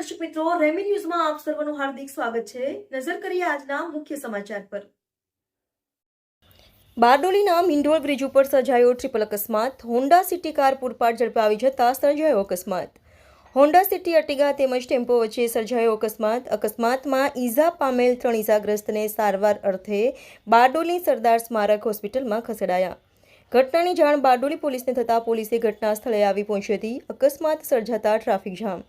દર્શક મિત્રો, રેમી ન્યૂઝમાં આપ સર્વનું હાર્દિક સ્વાગત છે. નજર કરીએ આજના મુખ્ય સમાચાર પર. બારડોલીના મિંડોળ બ્રિજ ઉપર સર્જાયો ટ્રિપલ અકસ્માત. હોન્ડા સિટી કાર પૂરપાટ ઝડપે આવી જતા સર્જાયો અકસ્માત. હોન્ડા સિટી અર્ટિગા તેમજ ટેમ્પો વચ્ચે સર્જાયો અકસ્માત. અકસ્માતમાં ઈજા પામેલ ત્રણ ઈજાગ્રસ્તને સારવાર અર્થે બારડોલી સરદાર સ્મારક હોસ્પિટલમાં ખસેડાયા. ઘટનાની જાણ બારડોલી પોલીસને થતાં પોલીસે ઘટના સ્થળે આવી પહોંચી હતી. અકસ્માત સર્જાતા ટ્રાફિક જામ.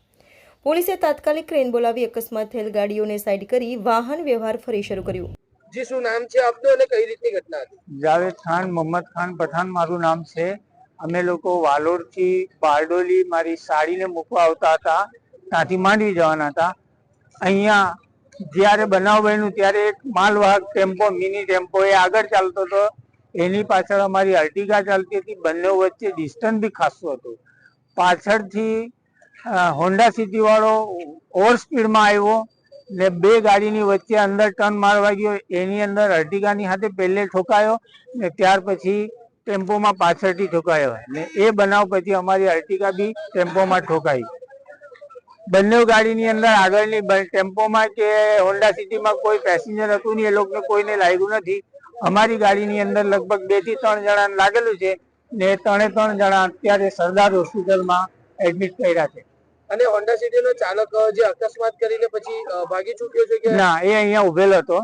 પોલીસે તાત્કાલિક ક્રેન બોલાવી અકસ્માત થયેલ ગાડીઓને સાઈડ કરી વાહન વ્યવહાર ફરી શરૂ કર્યું. જી શું નામ છે આપનું અને કઈ રીતની ઘટના હતી? જાવેદ ખાન મોહમ્મદ ખાન પઠાણ મારું નામ છે. અમે લોકો વાલોડથી બારડોલી મારી સાડીને મૂકવા આવતા હતા. ત્યાંથી માંડવી જવાના હતા. અહીંયા જ્યારે બનાવ બન્યું ત્યારે એક માલવાહક ટેમ્પો મિની ટેમ્પો એ આગળ ચાલતો હતો. એની પાછળ અમારી અર્ટિગા ચાલતી હતી. બંને વચ્ચે ડિસ્ટન્સ બી ખાસું હતું. પાછળથી હોન્ડા સિટી વાળો ઓવર સ્પીડમાં આવ્યો ને બે ગાડીની વચ્ચે અંદર ટર્ન મારવા ગયો. એની અંદર અર્ટિગાની સાથે પહેલે ઠોકાયો ને ત્યાર પછી ટેમ્પોમાં પાછળથી ઠોકાયો. ને એ બનાવ પછી અમારી અર્ટિગા બી ટેમ્પોમાં ઠોકાઈ. બંને ગાડીની અંદર આગળની ટેમ્પોમાં કે હોન્ડા સિટીમાં કોઈ પેસેન્જર હતું નહીં, એ લોકોને કોઈને લાગ્યું નથી. અમારી ગાડીની અંદર લગભગ બેથી ત્રણ જણાને લાગેલું છે ને ત્રણે ત્રણ જણા અત્યારે સરદાર હોસ્પિટલમાં એડમિટ કર્યા છે. અને હોન્ડા સિટી નો ચાલક જે અકસ્માત કરીને પછી ભાગી છૂટ્યો છે કે ના, એ અહીંયા ઉભેલો હતો.